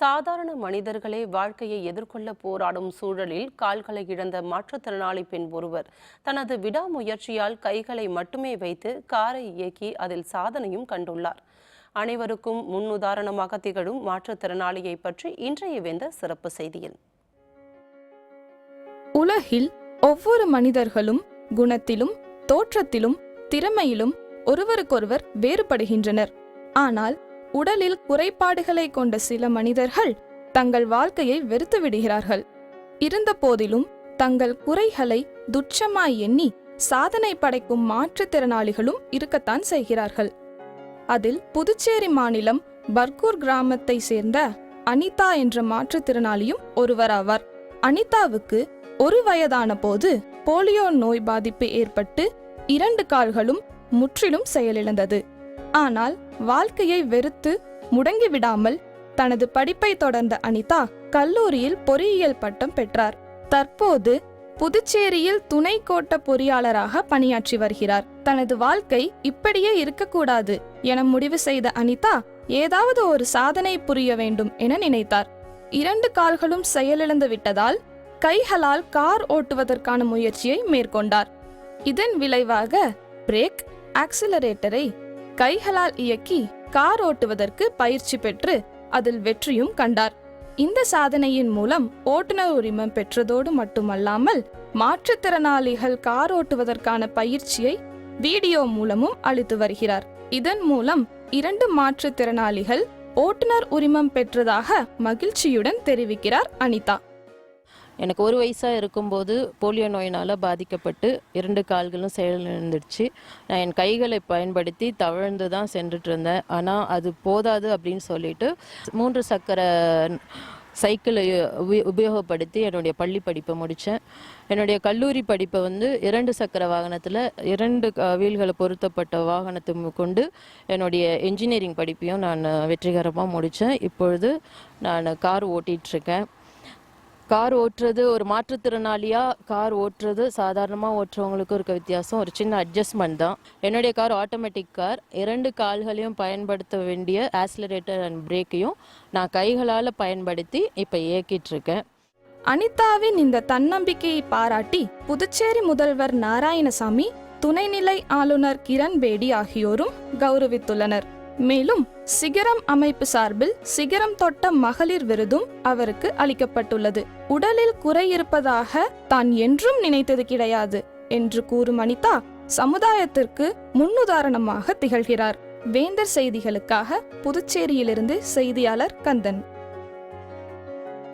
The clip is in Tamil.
சாதாரண மனிதர்களே வாழ்க்கையை எதிர்கொள்ள போராடும் சூழலில் கால்களை இழந்த மாற்றுத்திறனாளி பெண் ஒருவர். தனது விடாமுயற்சியால் கைகளை மட்டுமே வைத்து காரை இயக்கி அதில் சாதனையும் கண்டுள்ளார். அனைவருக்கும் முன்னுதாரணமாக திகழும் மாற்றுத்திறனாளியை பற்றி இன்றைய வேந்த சிறப்பு செய்தியில். உலகில் ஒவ்வொரு மனிதர்களும் குணத்திலும் தோற்றத்திலும் திறமையிலும் ஒருவருக்கொருவர் வேறுபடுகின்றனர். ஆனால் உடலில் குறைபாடுகளை கொண்ட சில மனிதர்கள் தங்கள் வாழ்க்கையை வெறுத்து விடுகிறார்கள். இருந்தபோதிலும் தங்கள் குறைகளை துச்சமாய் எண்ணி சாதனை படைக்கும் மாற்றுத்திறனாளிகளும் இருக்கத்தான் செய்கிறார்கள். அதில் புதுச்சேரி மாநிலம் பர்கூர் கிராமத்தை சேர்ந்த அனிதா என்ற மாற்றுத்திறனாளியும் ஒருவராவார். அனிதாவுக்கு ஒரு வயதான போது போலியோ நோய் பாதிப்பு ஏற்பட்டு இரண்டு கால்களும் முற்றிலும் செயலிழந்தது. ஆனால் வாழ்க்கையை வெறுத்து முடங்கிவிடாமல் தனது படிப்பை தொடர்ந்த அனிதா கல்லூரியில் பொறியியல் பட்டம் பெற்றார். தற்போது புதுச்சேரியில் துணை கோட்ட பொறியாளராக பணியாற்றி வருகிறார். தனது வாழ்க்கை இப்படியே இருக்கக்கூடாது என முடிவு செய்த அனிதா ஏதாவது ஒரு சாதனை புரிய வேண்டும் என நினைத்தார். இரண்டு கால்களும் செயலிழந்து விட்டதால் கைகளால் கார் ஓட்டுவதற்கான முயற்சியை மேற்கொண்டார். இதன் விளைவாக பிரேக் ஆக்சிலரேட்டரை கைகளால் இயக்கி கார் ஓட்டுவதற்கு பயிற்சி பெற்று அதில் வெற்றியும் கண்டார். இந்த சாதனையின் மூலம் ஓட்டுநர் உரிமம் பெற்றதோடு மட்டுமல்லாமல் மாற்றுத்திறனாளிகள் கார் ஓட்டுவதற்கான பயிற்சியை வீடியோ மூலமும் அளித்து வருகிறார். இதன் மூலம் இரண்டு மாற்றுத்திறனாளிகள் ஓட்டுநர் உரிமம் பெற்றதாக மகிழ்ச்சியுடன் தெரிவிக்கிறார் அனிதா. எனக்கு ஒரு வயசாக இருக்கும்போது போலியோ நோயினால் பாதிக்கப்பட்டு இரண்டு கால்களும் செயலிழந்துடுச்சு. நான் என் கைகளை பயன்படுத்தி தவழ்ந்து தான் சென்றுட்டு இருந்தேன் ஆனால் அது போதாது அப்படின்னு சொல்லிட்டு மூன்று சக்கர சைக்கிளை உப- உபயோகப்படுத்தி என்னுடைய பள்ளி படிப்பை முடித்தேன் என்னுடைய கல்லூரி படிப்பை வந்து இரண்டு சக்கர வாகனத்தில் இரண்டு க- வீல்களை பொருத்தப்பட்ட வாகனத்தை கொண்டு என்னுடைய இன்ஜினியரிங் படிப்பையும் நான் வெற்றிகரமாக முடித்தேன் இப்பொழுது நான் கார் ஓட்டிகிட்ருக்கேன் கார் ஓட்டுறது ஒரு மாற்றுத்திறனாளியாக கார் ஓட்டுறது சாதாரணமாக ஓட்டுறவங்களுக்கும் இருக்க வித்தியாசம். ஒரு சின்ன அட்ஜஸ்ட்மெண்ட் தான். என்னுடைய கார் ஆட்டோமேட்டிக் கார். இரண்டு கால்களையும் பயன்படுத்த வேண்டிய ஆக்சிலரேட்டர் அண்ட் பிரேக்கையும் நான் கைகளால் பயன்படுத்தி இப்போ இயக்கிட்டுருக்கேன் அனிதாவின் இந்த தன்னம்பிக்கையை பாராட்டி புதுச்சேரி முதல்வர் நாராயணசாமி துணைநிலை ஆளுநர் கிரண் பேடி ஆகியோரும் கௌரவித்துள்ளனர். மேலும் சிகரம் அமைப்பு சார்பில் சிகரம் தொட்ட மகளிர் விருதும் அவருக்கு அளிக்கப்பட்டுள்ளது. உடலில் குறை இருப்பதாக தான் என்றும் நினைத்தது கிடையாது என்று கூறும் அனிதா சமுதாயத்திற்கு முன்னுதாரணமாக திகழ்கிறார். வேந்தர் செய்திகளுக்காக புதுச்சேரியிலிருந்து செய்தியாளர் கந்தன்.